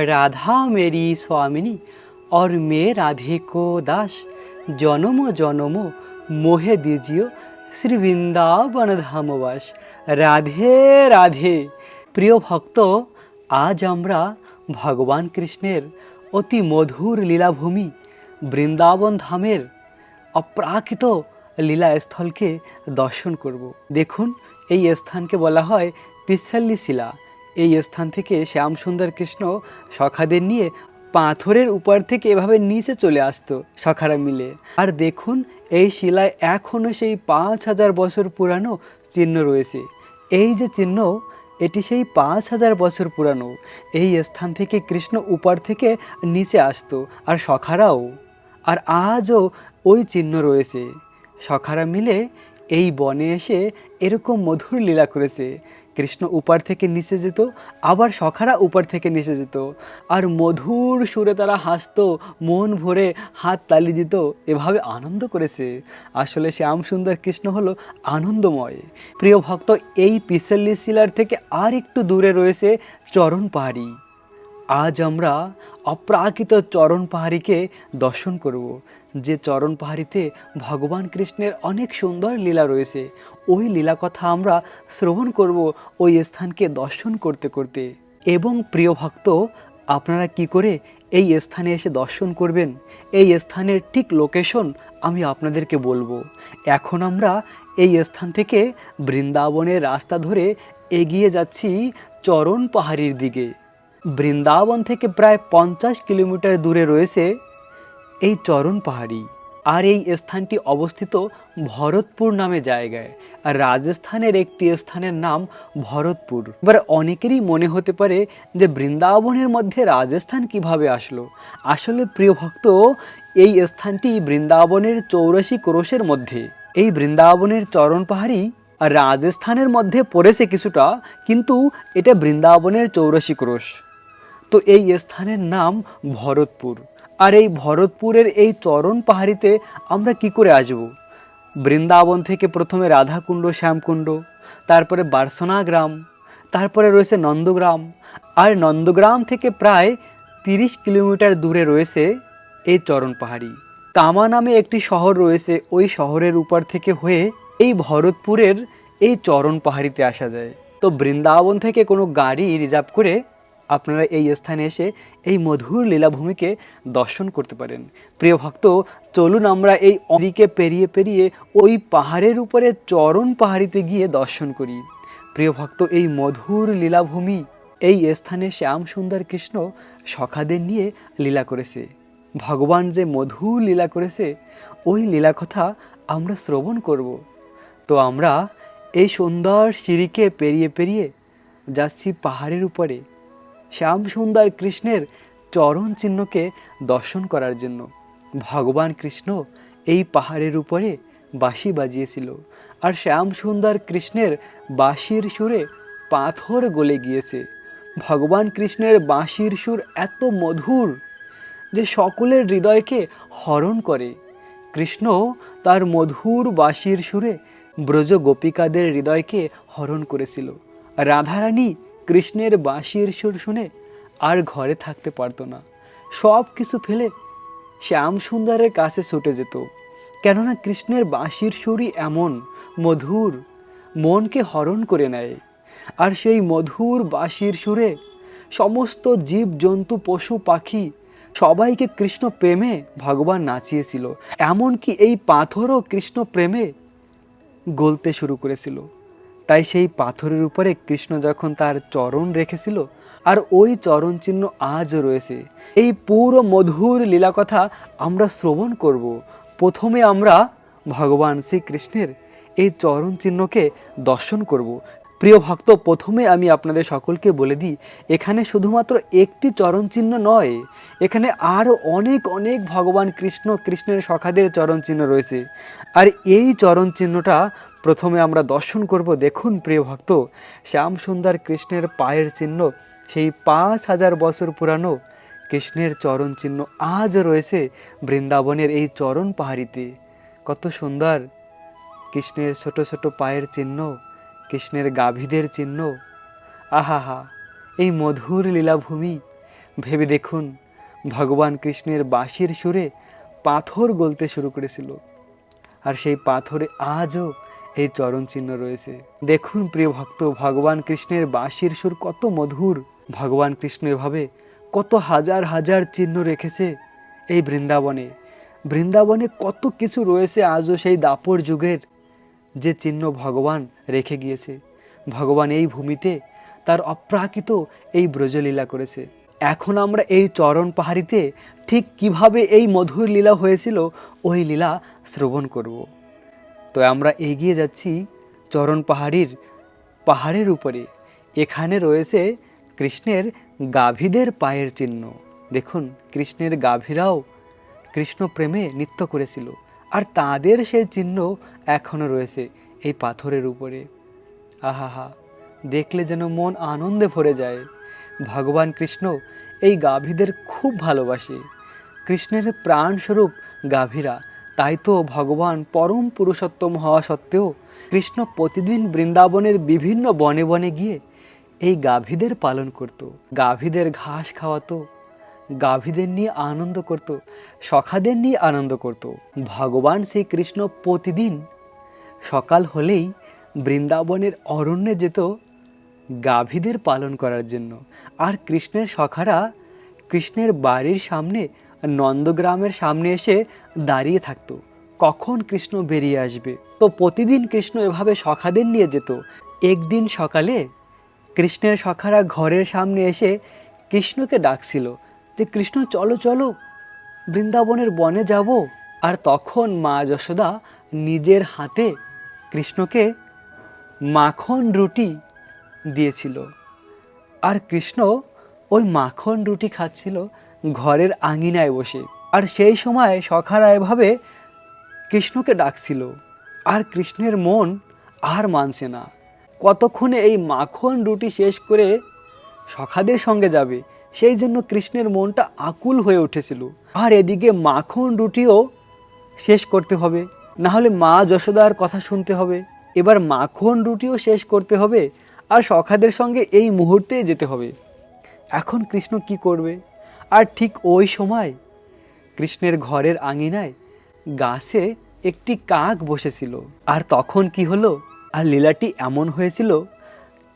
राधा मेरी स्वामिनी और मैं राधे को दास জনম জনম মোহে দিজিও শ্রী বৃন্দাবন ধামবাস রাধে রাধে প্রিয় ভক্ত আজ আমরা ভগবান কৃষ্ণের অতি মধুর লীলাভূমি বৃন্দাবন ধামের অপ্রাকৃত লীলাস্থলকে দর্শন করব দেখুন এই স্থানকে বলা হয় পিসাল্লি শিলা এই স্থান থেকে শ্যামসুন্দর কৃষ্ণ সখাদের নিয়ে পাথরের উপর থেকে এভাবে নিচে চলে আসতো সখারা মিলে। আর দেখুন, এই শিলায় এখনও সেই পাঁচ হাজার বছর পুরানো চিহ্ন রয়েছে। এই যে চিহ্ন, এটি সেই পাঁচ হাজার বছর পুরানো। এই স্থান থেকে কৃষ্ণ উপর থেকে নিচে আসতো, আর সখারাও। আর আজও ওই চিহ্ন রয়েছে। সখারা মিলে এই বনে এসে এরকম মধুর লীলা করেছে। কৃষ্ণ উপার থেকে নিচে যেত, আবার সখারা উপার থেকে নিচে যেত। আর মধুর সুরে তারা হাসতো, মন ভরে হাত তালি দিত, এভাবে আনন্দ করেছে। আসলে শ্যাম সুন্দর কৃষ্ণ হলো আনন্দময়। প্রিয় ভক্ত, এই পিসল্লি শিলার থেকে আর একটু দূরে রয়েছে চরণ পাহাড়ি। আজ আমরা অপ্রাকৃত চরণ পাহাড়িকে দর্শন করব। যে চরণ পাহাড়িতে ভগবান কৃষ্ণের অনেক সুন্দর লীলা রয়েছে ওই লীলা কথা আমরা শ্রবণ করব ওই স্থানকে দর্শন করতে করতে। এবং প্রিয় ভক্ত, আপনারা কি করে এই স্থানে এসে দর্শন করবেন? এই স্থানের ঠিক লোকেশন আমি আপনাদেরকে বলব। এখন আমরা এই স্থান থেকে বৃন্দাবনের রাস্তা ধরে এগিয়ে যাচ্ছি চরণ পাহাড়ির দিকে। বৃন্দাবন থেকে প্রায় পঞ্চাশ কিলোমিটার দূরে রয়েছে এই চরণ পাহাড়ি। আর এই স্থানটি অবস্থিত ভরতপুর নামে জায়গায়। আর রাজস্থানের একটি স্থানের নাম ভরতপুর। এবার অনেকেরই মনে হতে পারে যে বৃন্দাবনের মধ্যে রাজস্থান কীভাবে আসলো। আসলে প্রিয় ভক্ত, এই স্থানটি বৃন্দাবনের চৌরাশি ক্রোশের মধ্যে। এই বৃন্দাবনের চরণ পাহাড়ি রাজস্থানের মধ্যে পড়েছে কিছুটা, কিন্তু এটা বৃন্দাবনের চৌরাশি ক্রোশ। তো এই স্থানের নাম ভরতপুর। আর এই ভরতপুরের এই চরণ পাহাড়িতে আমরা কি করে আসব? বৃন্দাবন থেকে প্রথমে রাধাকুণ্ড, শ্যামকুণ্ড, তারপরে বার্সনা গ্রাম, তারপরে রয়েছে নন্দগ্রাম, আর নন্দগ্রাম থেকে প্রায় তিরিশ কিলোমিটার দূরে রয়েছে এই চরণ পাহাড়ি। তামা নামে একটি শহর রয়েছে, ওই শহরের উপর থেকে হয়ে এই ভরতপুরের এই চরণ পাহাড়িতে আসা যায়। তো বৃন্দাবন থেকে কোনো গাড়ি রিজার্ভ করে আপনারা এই স্থানে এসে এই মধুর লীলাভূমিকে দর্শন করতে পারেন। প্রিয় ভক্ত, চলুন আমরা এই অদিকে পেরিয়ে পেরিয়ে ওই পাহাড়ের উপরে চরণ পাহাড়িতে গিয়ে দর্শন করি। প্রিয় ভক্ত, এই মধুর লীলাভূমি, এই স্থানে শ্যাম সুন্দর কৃষ্ণ সখাদের নিয়ে লীলা করেছে। ভগবান যে মধুর লীলা করেছে, ওই লীলা কথা আমরা শ্রবণ করব। তো আমরা এই সুন্দর সিঁড়িকে পেরিয়ে পেরিয়ে যাচ্ছি পাহাড়ের উপরে। শ্যাম সুন্দর কৃষ্ণের চরণ চিহ্নকে দর্শন করার জন্য। ভগবান কৃষ্ণ এই পাহাড়ের উপরে বাঁশি বাজিয়েছিল আর শ্যাম সুন্দর কৃষ্ণের বাঁশির সুরে পাথর গলে গিয়েছে। ভগবান কৃষ্ণের বাঁশির সুর এত মধুর যে সকলের হৃদয়কে হরণ করে। কৃষ্ণ তার মধুর বাঁশির সুরে ব্রজ গোপিকাদের হৃদয়কে হরণ করেছিল। রাধারানী কৃষ্ণের বাঁশির সুর শুনে আর ঘরে থাকতে পারতো না। সব কিছু ফেলে শ্যাম সুন্দরের কাছে ছুটে যেত। কেননা কৃষ্ণের বাঁশির সুরই এমন মধুর, মনকে হরণ করে নেয়। আর সেই মধুর বাঁশির সুরে সমস্ত জীব জন্তু পশু, পাখি সবাইকে কৃষ্ণ প্রেমে ভগবান নাচিয়েছিল। এমনকি এই পাথরও কৃষ্ণ প্রেমে গলতে শুরু করেছিল। তাই সেই পাথরের উপরে কৃষ্ণ যখন তার চরণ রেখেছিল, আর ওই চরণ চিহ্ন আজও রয়েছে। এই পুরো মধুর লীলাকথা আমরা শ্রবণ করব। প্রথমে আমরা ভগবান শ্রীকৃষ্ণের এই চরণ চিহ্নকে দর্শন করব। প্রিয় ভক্ত, প্রথমে আমি আপনাদের সকলকে বলে দিই, এখানে শুধুমাত্র একটি চরণ চিহ্ন নয়, এখানে আরও অনেক অনেক ভগবান কৃষ্ণ, কৃষ্ণের সখাদের চরণ চিহ্ন রয়েছে। আর এই চরণ চিহ্নটা প্রথমে আমরা দর্শন করব। দেখুন প্রিয় ভক্ত, শ্যাম সুন্দর কৃষ্ণের পায়ের চিহ্ন, সেই পাঁচ হাজার বছর পুরানো কৃষ্ণের চরণ চিহ্ন আজও রয়েছে বৃন্দাবনের এই চরণ পাহাড়িতে। কত সুন্দর কৃষ্ণের ছোট ছোট পায়ের চিহ্ন কৃষ্ণের গাভীদের চিহ্ন। আহাহা, এই মধুর লীলাভূমি। ভেবে দেখুন, ভগবান কৃষ্ণের বাঁশির সুরে পাথর গলতে শুরু করেছিল। আর সেই পাথরে আজও এই চরণ চিহ্ন রয়েছে। দেখুন প্রিয় ভক্ত, ভগবান কৃষ্ণের বাঁশির সুর কত মধুর। ভগবান কৃষ্ণ এভাবে কত হাজার হাজার চিহ্ন রেখেছে এই বৃন্দাবনে। বৃন্দাবনে কত কিছু রয়েছে আজও সেই দাপর যুগের। যে চিহ্ন ভগবান রেখে গিয়েছে। ভগবান এই ভূমিতে তার অপ্রাকৃত এই ব্রজলীলা করেছে। এখন আমরা এই চরণ পাহাড়িতে ঠিক কীভাবে এই মধুর লীলা হয়েছিল, ওই লীলা শ্রবণ করব। তো আমরা এগিয়ে যাচ্ছি চরণ পাহাড়ির পাহাড়ের উপরে। এখানে রয়েছে কৃষ্ণের গাভীদের পায়ের চিহ্ন। দেখুন, কৃষ্ণের গাভীরাও কৃষ্ণ প্রেমে নৃত্য করেছিল। আর তাদের সেই চিহ্ন এখনও রয়েছে এই পাথরের উপরে। আহাহা, দেখলে যেন মন আনন্দে ভরে যায়। ভগবান কৃষ্ণ এই গাভীদের খুব ভালোবাসে। কৃষ্ণের প্রাণস্বরূপ গাভীরা, তাই তো ভগবান পরম পুরুষোত্তম হওয়া সত্ত্বেও কৃষ্ণ প্রতিদিন বৃন্দাবনের বিভিন্ন বনে বনে গিয়ে এই গাভীদের পালন করত। গাভীদের ঘাস খাওয়াতো গাভীদের নিয়ে আনন্দ করত, সখাদের নিয়ে আনন্দ করত। ভগবান সেই কৃষ্ণ প্রতিদিন সকাল হলেই বৃন্দাবনের অরণ্যে যেত গাভীদের পালন করার জন্য। আর কৃষ্ণের সখারা কৃষ্ণের বাড়ির সামনে, নন্দগ্রামের সামনে এসে দাঁড়িয়ে থাকতো। কখন কৃষ্ণ বেরিয়ে আসবে? তো প্রতিদিন কৃষ্ণ এভাবে সখাদের নিয়ে যেত। একদিন সকালে কৃষ্ণের সখারা ঘরের সামনে এসে কৃষ্ণকে ডাকছিল। যে কৃষ্ণ, চলো চলো, বৃন্দাবনের বনে যাব। আর তখন মা যশোদা নিজের হাতে কৃষ্ণকে মাখন রুটি দিয়েছিল। আর কৃষ্ণ ওই মাখন রুটি খাচ্ছিল ঘরের আঙিনায় বসে। আর সেই সময় সখারা এভাবে কৃষ্ণকে ডাকছিল। আর কৃষ্ণের মন আর মানছে না। কতক্ষণে এই মাখন রুটি শেষ করে সখাদের সঙ্গে যাবে? সেই জন্য কৃষ্ণের মনটা আকুল হয়ে উঠেছিল। আর এদিকে মাখন রুটিও শেষ করতে হবে, না হলে মা যশোদার কথা শুনতে হবে। এবার মাখন রুটিও শেষ করতে হবে আর সখাদের সঙ্গে এই মুহূর্তে যেতে হবে। এখন কৃষ্ণ কি করবে? আর ঠিক ওই সময় কৃষ্ণের ঘরের আঙিনায় গাছে একটি কাক বসেছিল। আর তখন কি হলো? আর লীলাটি এমন হয়েছিল,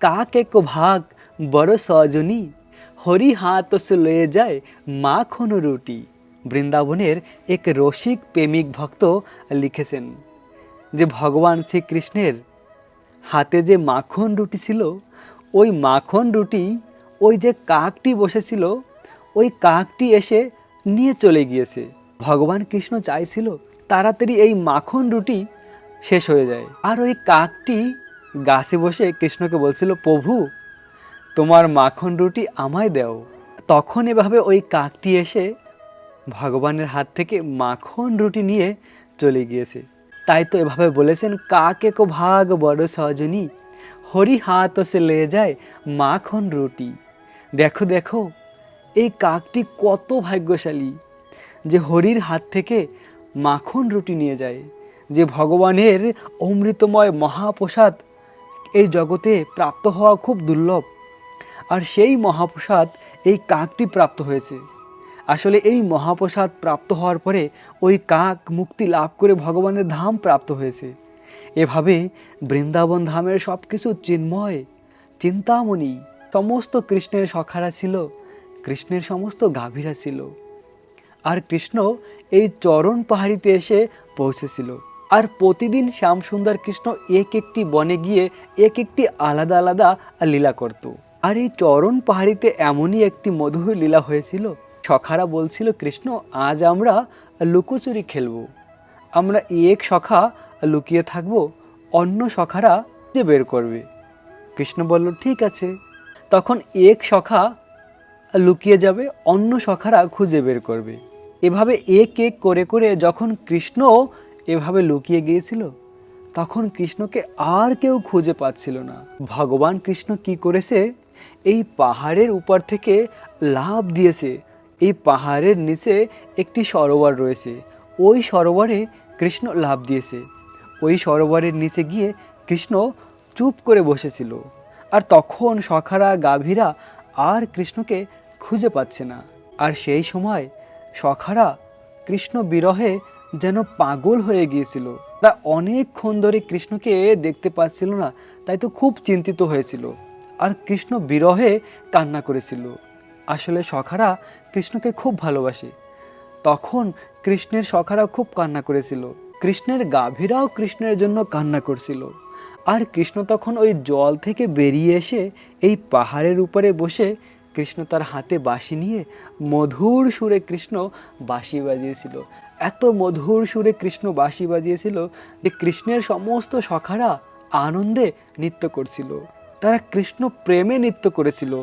কাক এক ভাগ বড় সজনী হরি হাত লয়ে যায় মাখন রুটি। বৃন্দাবনের এক রসিক প্রেমিক ভক্ত লিখেছেন যে, ভগবান শ্রীকৃষ্ণের হাতে যে মাখন রুটি ছিল, ওই মাখন রুটি, ওই যে কাকটি বসেছিল, ওই কাকটি এসে নিয়ে চলে গিয়েছে। ভগবান কৃষ্ণ চাইছিল তাড়াতাড়ি এই মাখন রুটি শেষ হয়ে যায়। আর ওই কাকটি গাছে বসে কৃষ্ণকে বলছিল, প্রভু তোমার মাখন রুটি আমায় দেও। তখন এভাবে ওই কাকটি এসে ভগবানের হাত থেকে মাখন রুটি নিয়ে চলে গিয়েছে। তাই তো এভাবে বলেছেন, কাকে কো ভাগ বড় সজনী? হরি হাত সে লে যায় মাখন রুটি। দেখো দেখো, এই কাকটি কত ভাগ্যশালী যে হরির হাত থেকে মাখন রুটি নিয়ে যায়, যে ভগবানের অমৃতময় মহাপ্রসাদ এই জগতে প্রাপ্ত হওয়া খুব দুর্লভ। আর সেই মহাপ্রসাদ এই কাকটি প্রাপ্ত হয়েছে। আসলে এই মহাপ্রসাদ প্রাপ্ত হওয়ার পরে ওই কাক মুক্তি লাভ করে ভগবানের ধাম প্রাপ্ত হয়েছে। এভাবে বৃন্দাবন ধামের সব কিছু চিন্ময়, চিন্তামণি, সমস্ত কৃষ্ণের সখারা ছিল, কৃষ্ণের সমস্ত গাভীরা ছিল। আর কৃষ্ণ এই চরণ পাহাড়িতে এসে পৌঁছেছিল। আর প্রতিদিন শ্যামসুন্দর কৃষ্ণ এক একটি বনে গিয়ে এক একটি আলাদা আলাদা লীলা করত। আর এই চরণ পাহাড়িতে এমনই একটি মধুর লীলা হয়েছিল। সখারা বলছিল, কৃষ্ণ, আজ আমরা লুকোচুরি খেলব। আমরা এক সখা লুকিয়ে থাকব, অন্য সখারা যে বের করবে। কৃষ্ণ বলল, ঠিক আছে। তখন এক সখা লুকিয়ে যাবে, অন্য সখারা খুঁজে বের করবে। এভাবে এক এক করে করে যখন কৃষ্ণ এভাবে লুকিয়ে গিয়েছিল, তখন কৃষ্ণকে আর কেউ খুঁজে পাচ্ছিল না। ভগবান কৃষ্ণ কি করেছে? এই পাহাড়ের উপর থেকে লাভ দিয়েছে। এই পাহাড়ের নিচে একটি সরোবর রয়েছে। ওই সরোবরে কৃষ্ণ লাভ দিয়েছে। ওই সরোবরের নিচে গিয়ে কৃষ্ণ চুপ করে বসেছিল। আর তখন সখারা গাভীরা আর কৃষ্ণকে খুঁজে পাচ্ছে না। আর সেই সময় সখারা কৃষ্ণ বিরহে যেন পাগল হয়ে গিয়েছিল। তারা অনেকক্ষণ ধরে কৃষ্ণকে দেখতে পাচ্ছিল না, তাই তো খুব চিন্তিত হয়েছিল। আর কৃষ্ণ বিরহে কান্না করেছিল। আসলে সখারা কৃষ্ণকে খুব ভালোবাসে। তখন কৃষ্ণের সখারা খুব কান্না করেছিল। কৃষ্ণের গাভীরাও কৃষ্ণের জন্য কান্না করছিল। আর কৃষ্ণ তখন ওই জল থেকে বেরিয়ে এসে এই পাহাড়ের উপরে বসে কৃষ্ণ তার হাতে বাঁশি নিয়ে মধুর সুরে কৃষ্ণ বাঁশি বাজিয়েছিল। এত মধুর সুরে কৃষ্ণ বাঁশি বাজিয়েছিল যে কৃষ্ণের সমস্ত সখারা আনন্দে নৃত্য করছিল। তারা কৃষ্ণ প্রেমে নৃত্য করেছিল।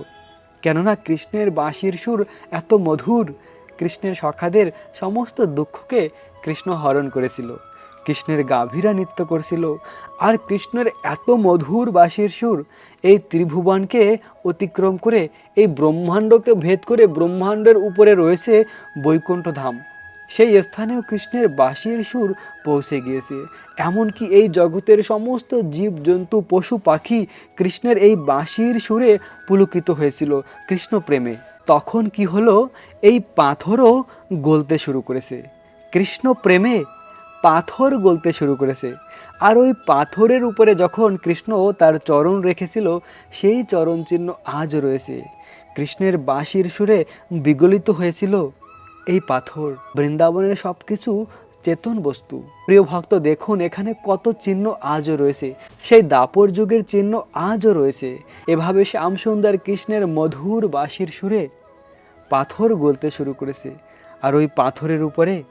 কেননা কৃষ্ণের বাঁশির সুর এত মধুর, কৃষ্ণের সখাদের সমস্ত দুঃখকে কৃষ্ণ হরণ করেছিল। কৃষ্ণের গাভীরা নৃত্য করছিল আর কৃষ্ণের এত মধুর বাঁশির সুর, এই ত্রিভুবনকে অতিক্রম করে, এই ব্রহ্মাণ্ডকে ভেদ করে ব্রহ্মাণ্ডের উপরে রয়েছে বৈকুণ্ঠ ধাম সেই স্থানেও কৃষ্ণের বাঁশির সুর পৌঁছে গিয়েছে। এমনকি এই জগতের সমস্ত জীবজন্তু পশু, পাখি কৃষ্ণের এই বাঁশির সুরে পুলকিত হয়েছিল কৃষ্ণ প্রেমে তখন কি হলো? এই পাথরও গলতে শুরু করেছে। কৃষ্ণ প্রেমে পাথর গলতে শুরু করেছে। আর ওই পাথরের উপরে যখন কৃষ্ণ তার চরণ রেখেছিল, সেই চরণ চিহ্ন আজ রয়েছে। কৃষ্ণের বাঁশির সুরে বিগলিত হয়েছিল এই পাথর, বৃন্দাবনের সব কিছু চেতন বস্তু। প্রিয় ভক্ত, দেখুন, এখানে কত চিহ্ন আজও রয়েছে। সেই দাপর যুগের চিহ্ন আজও রয়েছে। এভাবে শ্যামসুন্দর কৃষ্ণের মধুর বাঁশির সুরে পাথর গলতে শুরু করেছে। আর ওই পাথরের উপরে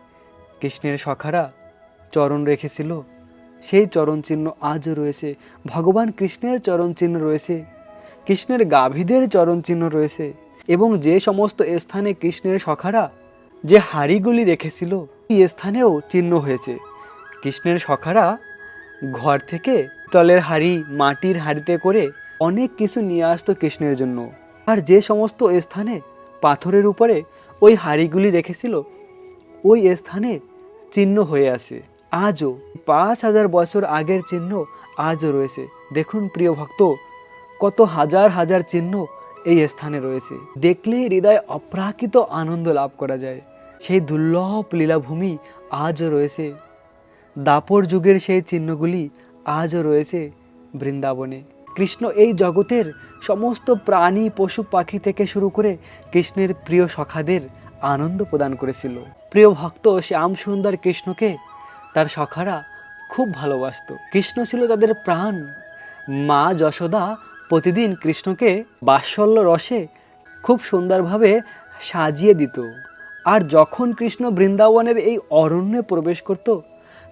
কৃষ্ণের সখারা চরণ রেখেছিল। সেই চরণ চিহ্ন আজও রয়েছে। ভগবান কৃষ্ণের চরণ চিহ্ন রয়েছে। কৃষ্ণের গাভীদের চরণ চিহ্ন রয়েছে। এবং যে সমস্ত স্থানে কৃষ্ণের সখারা যে হাড়িগুলি রেখেছিল স্থানেও চিহ্ন হয়েছে। কৃষ্ণের সখারা ঘর থেকে তলের হাড়ি মাটির হাড়িতে করে অনেক কিছু নিয়ে আসতো কৃষ্ণের জন্য। আর যে সমস্ত স্থানে পাথরের উপরে ওই হাড়িগুলি রেখেছিল, ওই স্থানে চিহ্ন হয়ে আছে। আজও পাঁচ হাজার বছর আগের চিহ্ন আজও রয়েছে। দেখুন প্রিয় ভক্ত, কত হাজার হাজার চিহ্ন এই স্থানে রয়েছে। দেখলেই হৃদয় অপ্রাকৃত আনন্দ লাভ করা যায়। সেই দুর্লভ লীলাভূমি আজও রয়েছে। দাপর যুগের সেই চিহ্নগুলি আজও রয়েছে বৃন্দাবনে। কৃষ্ণ এই জগতের সমস্ত প্রাণী, পশু, পাখি থেকে শুরু করে কৃষ্ণের প্রিয় সখাদের আনন্দ প্রদান করেছিল। প্রিয় ভক্ত শ্যাম সুন্দর কৃষ্ণকে তার সখারা খুব ভালোবাসতো। কৃষ্ণ ছিল তাদের প্রাণ। মা যশোদা প্রতিদিন কৃষ্ণকে বাৎসল্য রসে খুব সুন্দরভাবে সাজিয়ে দিত। আর যখন কৃষ্ণ বৃন্দাবনের এই অরণ্যে প্রবেশ করত,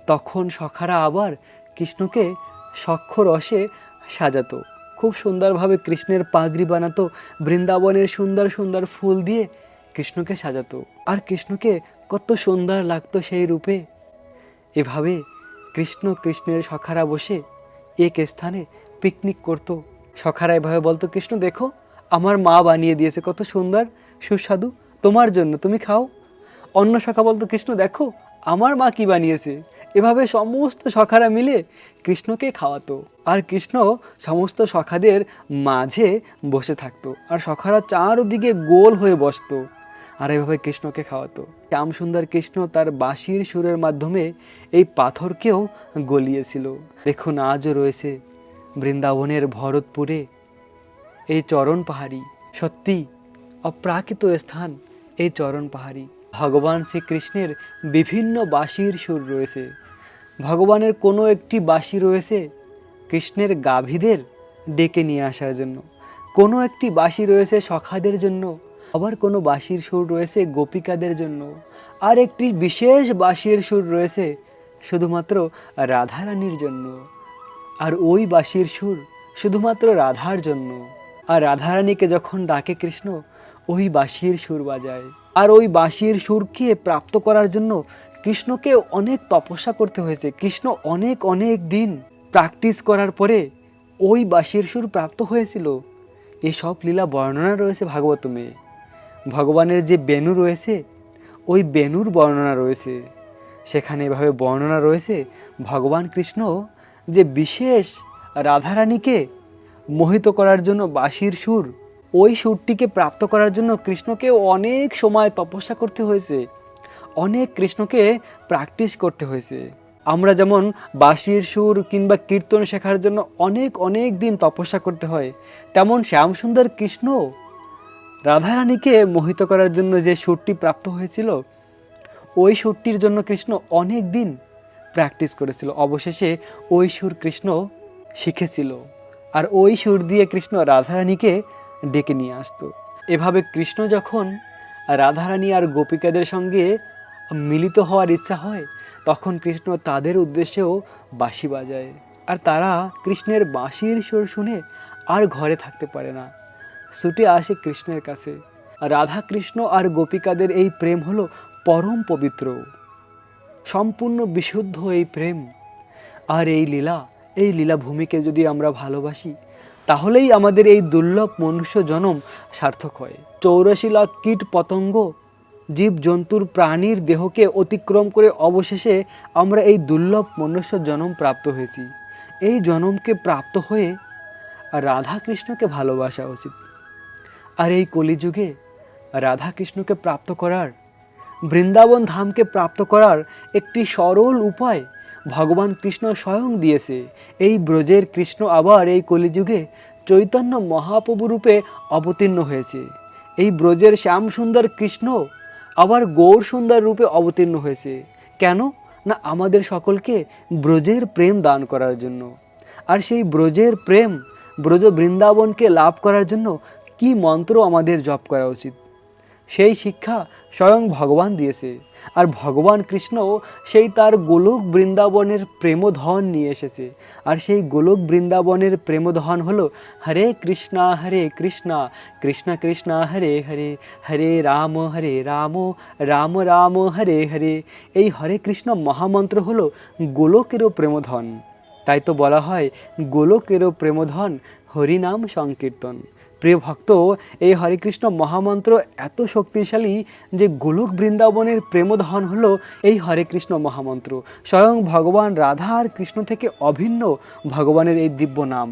তখন সখারা আবার কৃষ্ণকে রসে সাজাতো। খুব সুন্দরভাবে কৃষ্ণের পাগড়ি বানাতো, বৃন্দাবনের সুন্দর সুন্দর ফুল দিয়ে কৃষ্ণকে সাজাতো। আর কৃষ্ণকে কত সুন্দর লাগতো সেই রূপে। এভাবে কৃষ্ণ কৃষ্ণের সখারা বসে এক স্থানে পিকনিক করত। সখারা এভাবে বলতো, কৃষ্ণ দেখো, আমার মা বানিয়ে দিয়েছে, কত সুন্দর, সুস্বাদু। তোমার জন্য, তুমি খাও। অন্য সখা বলতো, কৃষ্ণ, দেখো, আমার মা কি বানিয়েছে? এভাবে সমস্ত সখারা মিলে কৃষ্ণকে খাওয়াতো। আর কৃষ্ণ সমস্ত সখাদের মাঝে বসে থাকতো। আর সখারা চারদিকে গোল হয়ে বসতো। আর এভাবে কৃষ্ণকে খাওয়াতো। শ্যাম সুন্দর কৃষ্ণ তার বাঁশির সুরের মাধ্যমে এই পাথরকেও গলিয়েছিল। দেখুন, আজও রয়েছে বৃন্দাবনের ভরতপুরে এই চরণ পাহাড়ি। সত্যি অপ্রাকৃত স্থান। এই চরণ পাহাড়ি। ভগবান শ্রীকৃষ্ণের বিভিন্ন বাঁশির সুর রয়েছে। ভগবানের কোনো একটি বাঁশি রয়েছে কৃষ্ণের গাভীদের ডেকে নিয়ে আসার জন্য। কোনো একটি বাঁশি রয়েছে সখাদের জন্য। আবার কোনো বাঁশির সুর রয়েছে গোপিকাদের জন্য। আর একটি বিশেষ বাঁশির সুর রয়েছে শুধুমাত্র রাধারানীর জন্য। আর ওই বাঁশির সুর শুধুমাত্র রাধার জন্য। আর রাধারানীকে যখন ডাকে কৃষ্ণ ওই বাঁশির সুর বাজায়। আর ওই বাঁশির সুরকে প্রাপ্ত করার জন্য কৃষ্ণকে অনেক তপস্যা করতে হয়েছে। কৃষ্ণ অনেক অনেক দিন প্র্যাকটিস করার পরে ওই বাঁশির সুর প্রাপ্ত হয়েছিল। এসব লীলা বর্ণনা রয়েছে ভাগবতমে। ভগবানের যে বেনু রয়েছে, ওই বেনুর বর্ণনা রয়েছে। সেখানে এভাবে বর্ণনা রয়েছে, ভগবান কৃষ্ণ যে বিশেষ রাধারানীকে মোহিত করার জন্য বাঁশির সুর ওই সুরটিকে প্রাপ্ত করার জন্য কৃষ্ণকে অনেক সময় তপস্যা করতে হয়েছে। অনেক কৃষ্ণকে প্র্যাকটিস করতে হয়েছে। আমরা যেমন বাঁশির সুর কিংবা কীর্তন শেখার জন্য অনেক অনেক দিন তপস্যা করতে হয়, তেমন শ্যামসুন্দর কৃষ্ণ রাধারানীকে মোহিত করার জন্য যে সুরটি প্রাপ্ত হয়েছিল, ওই সুরটির জন্য কৃষ্ণ অনেক দিন প্র্যাকটিস করেছিল। অবশেষে ওই সুর কৃষ্ণ শিখেছিল। আর ওই সুর দিয়ে কৃষ্ণ রাধারানীকে ডেকে নিয়ে আসতো। এভাবে কৃষ্ণ যখন রাধারানী আর গোপিকাদের সঙ্গে মিলিত হওয়ার ইচ্ছা হয়, তখন কৃষ্ণ তাদের উদ্দেশ্যেও বাঁশি বাজায়। আর তারা কৃষ্ণের বাঁশির সুর শুনে আর ঘরে থাকতে পারে না। ছুটে আসে কৃষ্ণের কাছে। রাধা কৃষ্ণ আর গোপিকাদের এই প্রেম হলো পরম পবিত্র। সম্পূর্ণ বিশুদ্ধ এই প্রেম। আর এই লীলা এই লীলা ভূমিকে যদি আমরা ভালোবাসি তাহলেই আমাদের এই দুর্লভ মনুষ্য জনম সার্থক হয়। চৌরাশি লাখ কীট পতঙ্গ জীব জন্তুর প্রাণীর দেহকে অতিক্রম করে অবশেষে আমরা এই দুর্লভ মনুষ্য জনম প্রাপ্ত হয়েছি। এই জনমকে প্রাপ্ত হয়ে রাধা কৃষ্ণকে ভালোবাসা উচিত। আর এই কলিযুগে রাধা কৃষ্ণকে প্রাপ্ত করার, বৃন্দাবন ধামকে প্রাপ্ত করার একটি সরল উপায় ভগবান কৃষ্ণ স্বয়ং দিয়েছে। এই ব্রজের কৃষ্ণ আবার এই কলিযুগে চৈতন্য মহাপ্রভু রূপে অবতীর্ণ হয়েছে। এই ব্রজের শ্যাম সুন্দর কৃষ্ণ আবার গৌর সুন্দর রূপে অবতীর্ণ হয়েছে। কেন? না আমাদের সকলকে ব্রজের প্রেম দান করার জন্য। আর সেই ব্রজের প্রেম ব্রজ বৃন্দাবনকে লাভ করার জন্য কি মন্ত্র আমাদের জপ করা উচিত? সেই শিক্ষা স্বয়ং ভগবান দিয়েছে। আর ভগবান কৃষ্ণ সেই তার গোলক বৃন্দাবনের প্রেমধন নিয়ে এসেছে। আর সেই গোলক বৃন্দাবনের প্রেমধন হলো হরে কৃষ্ণা হরে কৃষ্ণা, কৃষ্ণ কৃষ্ণা, হরে হরে হরে রাম হরে রাম রাম রাম, হরে হরে। এই হরে কৃষ্ণ মহামন্ত্র হলো গোলকেরও প্রেমধন। তাই তো বলা হয় গোলকেরও প্রেমধন হরিনাম সংকীর্তন। প্রিয় ভক্ত, এই হরেকৃষ্ণ মহামন্ত্র এত শক্তিশালী যে গোলক বৃন্দাবনের প্রেমধন হলো এই হরে কৃষ্ণ মহামন্ত্র। স্বয়ং ভগবান রাধা আর কৃষ্ণ থেকে অভিন্ন ভগবানের এই দিব্য নাম।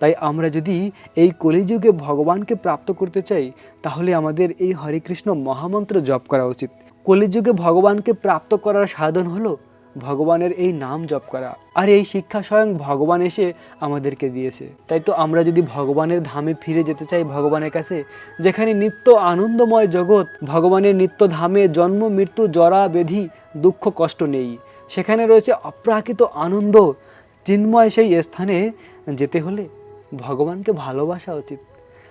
তাই আমরা যদি এই কলিযুগে ভগবানকে প্রাপ্ত করতে চাই, তাহলে আমাদের এই হরে কৃষ্ণ মহামন্ত্র জপ করা উচিত। কলিযুগে ভগবানকে প্রাপ্ত করার সাধন হলো ভগবানের এই নাম জপ করা আর এই শিক্ষা স্বয়ং ভগবান এসে আমাদেরকে দিয়েছে। তাই তো আমরা যদি ভগবানের ধামে ফিরে যেতে চাই ভগবানের কাছে, যেখানে নিত্য আনন্দময় জগৎ, ভগবানের নিত্য ধামে জন্ম, মৃত্যু, জরা, বেধি, দুঃখ, কষ্ট নেই। সেখানে রয়েছে অপ্রাকৃত আনন্দ। চিন্ময় সেই স্থানে যেতে হলে ভগবানকে ভালোবাসা উচিত।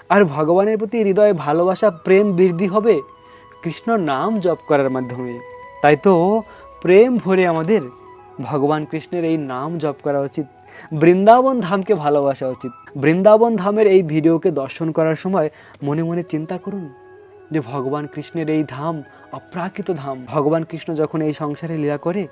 আর ভগবানের প্রতি হৃদয়ে ভালোবাসা, প্রেম, বৃদ্ধি হবে কৃষ্ণ নাম জপ করার মাধ্যমে। তাই তো প্রেম ভরে আমাদের ভগবান কৃষ্ণের এই নাম জপ করা উচিত। বৃন্দাবন ধামকে ভালোবাসা উচিত। বৃন্দাবন ধামের এই ভিডিওকে দর্শন করার সময় মনে মনে চিন্তা করুন যে ভগবান কৃষ্ণের এই ধাম অপ্রাকৃত ধাম। ভগবান কৃষ্ণ যখন এই সংসারে লীলা করে,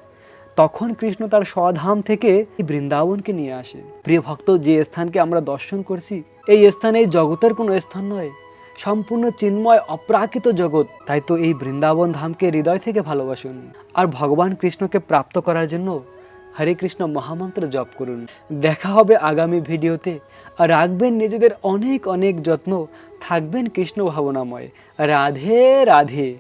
তখন কৃষ্ণ তার স্বধাম থেকে বৃন্দাবনকে নিয়ে আসে। প্রিয় ভক্ত, যে স্থানকে আমরা দর্শন করছি, এই স্থান এই জগতের কোনো স্থান নয়। সম্পূর্ণ চিন্ময়, অপ্রাকৃত জগৎ। তাই তো এই বৃন্দাবন ধামকে হৃদয় থেকে ভালোবাসুন। আর ভগবান কৃষ্ণকে প্রাপ্ত করার জন্য হরে কৃষ্ণ মহামন্ত্র জপ করুন। দেখা হবে আগামী ভিডিওতে। আর রাখবেন নিজেদের অনেক অনেক যত্ন। থাকবেন কৃষ্ণ ভাবনাময়। রাধে রাধে।